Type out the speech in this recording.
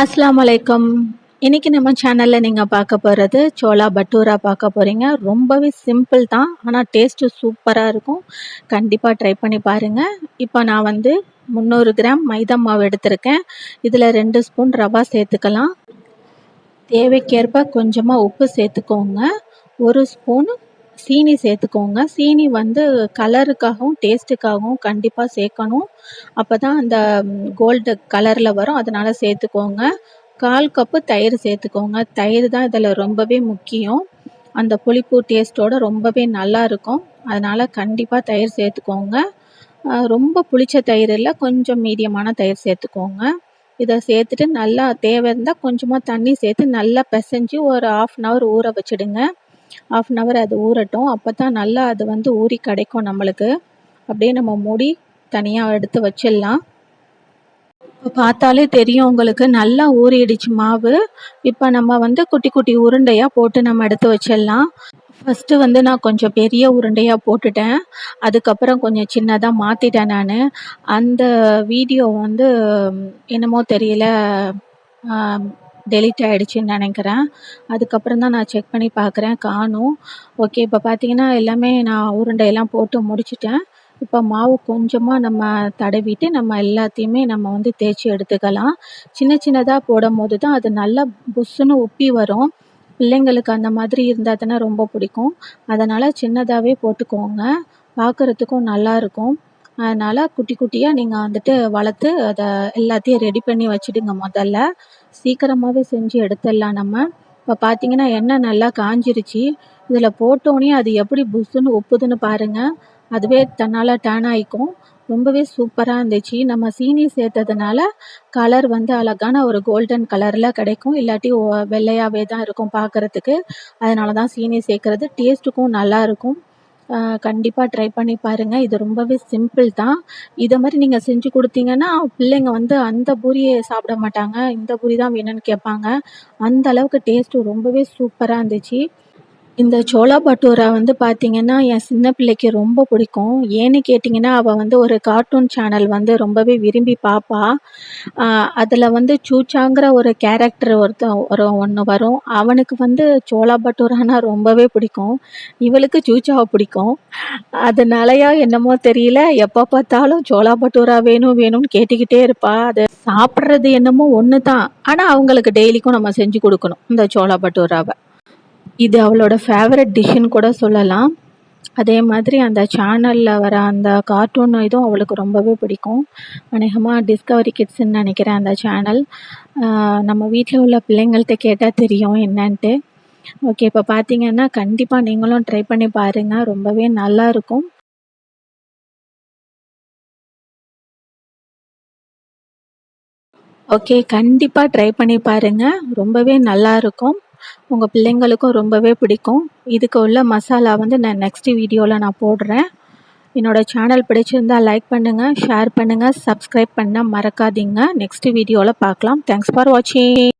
அஸ்லாம் வலைக்கம் Rihaja's இன்னைக்கு நம்ம சேனலில் நீங்கள் பார்க்க போகிறது சோளா பட்டூரா பார்க்க போகிறீங்க ரொம்பவே சிம்பிள் தான் ஆனால் டேஸ்ட்டு சூப்பராக இருக்கும். கண்டிப்பாக ட்ரை பண்ணி பாருங்கள் இப்போ நான் வந்து முந்நூறு கிராம் மைதா மாவு எடுத்திருக்கேன். இதில் ரெண்டு ஸ்பூன் ரவா சேர்த்துக்கலாம். தேவைக்கேற்ப கொஞ்சமாக உப்பு சேர்த்துக்கோங்க. ஒரு ஸ்பூன் சீனி சேர்த்துக்கோங்க. சீனி வந்து கலருக்காகவும் டேஸ்ட்டுக்காகவும் கண்டிப்பாக சேர்க்கணும். அப்போ தான் அந்த கோல்டு கலரில் வரும். அதனால் சேர்த்துக்கோங்க. கால் கப்பு தயிர் சேர்த்துக்கோங்க. தயிர் தான் இதில் ரொம்பவே முக்கியம். அந்த புளிப்பு டேஸ்ட்டோட ரொம்பவே நல்லா இருக்கும். அதனால் கண்டிப்பாக தயிர் சேர்த்துக்கோங்க. ரொம்ப புளிச்ச தயிர் இல்லை கொஞ்சம் மீடியமான தயிர் சேர்த்துக்கோங்க. இதை சேர்த்துட்டு நல்லா தேவை இருந்தால் கொஞ்சமாக தண்ணி சேர்த்து நல்லா பிசைஞ்சு ஒரு ஆஃப் அன் ஹவர் ஊற வச்சிடுங்க. ஆஃப் அன் ஹவர் அது ஊறட்டும். அப்போ தான் நல்லா அது வந்து ஊறி கிடைக்கும் நம்மளுக்கு. அப்படியே நம்ம மூடி தனியாக எடுத்து வச்சிடலாம். இப்போ பார்த்தாலே தெரியும் உங்களுக்கு நல்லா ஊறிடுச்சு மாவு. இப்போ நம்ம வந்து குட்டி குட்டி உருண்டையாக போட்டு நம்ம எடுத்து வச்சிடலாம். ஃபஸ்ட்டு வந்து நான் கொஞ்சம் பெரிய உருண்டையாக போட்டுட்டேன். அதுக்கப்புறம் கொஞ்சம் சின்னதாக மாற்றிட்டேன் நான். அந்த வீடியோ வந்து என்னமோ தெரியல. டெலிட் ஆகிடுச்சின்னு நினைக்கிறேன். அதுக்கப்புறம் தான் நான் செக் பண்ணி பார்க்குறேன் காணும். ஓகே இப்போ பார்த்தீங்கன்னா எல்லாமே நான் உருண்டையெல்லாம் போட்டு முடிச்சிட்டேன். இப்போ மாவு கொஞ்சமாக நம்ம தடவிட்டு நம்ம எல்லாத்தையுமே நம்ம வந்து தேய்ச்சி எடுத்துக்கலாம். சின்ன சின்னதாக போடும் போது தான் அது நல்லா புஸ்ஸுன்னு உப்பி வரும். பிள்ளைங்களுக்கு அந்த மாதிரி இருந்தால் தானே ரொம்ப பிடிக்கும். அதனால் சின்னதாகவே போட்டுக்கோங்க. பார்க்குறதுக்கும் நல்லாயிருக்கும் அதனால் குட்டி குட்டியாக நீங்கள் வந்துட்டு வளர்த்து அதை எல்லாத்தையும் ரெடி பண்ணி வச்சுடுங்க முதல்ல. சீக்கிரமாகவே செஞ்சு எடுத்துடலாம் நம்ம. இப்போ பார்த்தீங்கன்னா எண்ணெய் நல்லா காஞ்சிருச்சு. இதில் போட்டோன்னே அது எப்படி புஸ்ஸுன்னு ஒப்புதுன்னு பாருங்கள் அதுவே தன்னால் டேன் ஆகிக்கும் ரொம்பவே சூப்பராக இருந்துச்சு. நம்ம சீனி சேர்த்ததுனால கலர் வந்து அழகான ஒரு கோல்டன் கலரில் கிடைக்கும். இல்லாட்டி வெள்ளையாகவே தான் இருக்கும் பார்க்குறதுக்கு அதனால தான் சீனி சேர்க்குறது டேஸ்ட்டுக்கும் நல்லாயிருக்கும் கண்டிப்பாக ட்ரை பண்ணி பாருங்கள் இது ரொம்பவே சிம்பிள் தான். இதை மாதிரி நீங்கள் செஞ்சு கொடுத்தீங்கன்னா பிள்ளைங்க வந்து அந்த பூரியை சாப்பிட மாட்டாங்க. இந்த பூரி தான் வேணும்னு கேட்பாங்க. அந்த அளவுக்கு டேஸ்ட்டு ரொம்பவே சூப்பராக இருந்துச்சு. இந்த சோலா பட்டூரா வந்து பார்த்தீங்கன்னா என் சின்ன பிள்ளைக்கு ரொம்ப பிடிக்கும். ஏன்னு கேட்டிங்கன்னா அவள் வந்து ஒரு கார்ட்டூன் சேனல் வந்து ரொம்பவே விரும்பி பார்ப்பா அதில் வந்து சூச்சாங்கிற ஒரு கேரக்டர் ஒருத்தன் ஒரு ஒன்று வரும். அவனுக்கு வந்து சோளா பட்டூரானா ரொம்பவே பிடிக்கும். இவளுக்கு சூச்சாவை பிடிக்கும். அதனாலயா என்னமோ தெரியல. எப்போ பார்த்தாலும் சோளா பட்டூரா வேணும் வேணும்னு கேட்டுக்கிட்டே இருப்பா. அது சாப்பிட்றது என்னமோ ஒன்று தான் ஆனால் அவங்களுக்கு டெய்லிக்கும் நம்ம செஞ்சு கொடுக்கணும் இந்த சோளா பட்டூராவை இது அவளோட ஃபேவரட் டிஷ்ஷுன்னு கூட சொல்லலாம். அதே மாதிரி அந்த சேனலில் வர அந்த கார்ட்டூன் இதுவும் அவளுக்கு ரொம்பவே பிடிக்கும். அநேகமாக டிஸ்கவரி கிட்ஸ்ன்னு நினைக்கிறேன் அந்த சேனல் நம்ம வீட்டில் உள்ள பிள்ளைங்கள்ட்ட கேட்டால் தெரியும் என்னன்ட்டு. ஓகே இப்போ பார்த்தீங்கன்னா கண்டிப்பாக நீங்களும் ட்ரை பண்ணி பாருங்கள் ரொம்பவே நல்லா இருக்கும். ஓகே கண்டிப்பாக ட்ரை பண்ணி பாருங்கள் ரொம்பவே நல்லா இருக்கும். உங்கள் பிள்ளைங்களுக்கும் ரொம்பவே பிடிக்கும். இதுக்கு உள்ள மசாலா வந்து நான் நெக்ஸ்ட் வீடியோவில் நான் போடுறேன். என்னோட சேனல் பிடிச்சிருந்தா லைக் பண்ணுங்கள் ஷேர் பண்ணுங்கள் சப்ஸ்கிரைப் பண்ண மறக்காதீங்க. நெக்ஸ்ட் வீடியோவில் பார்க்கலாம். தேங்க்ஸ் ஃபார் வாட்சிங்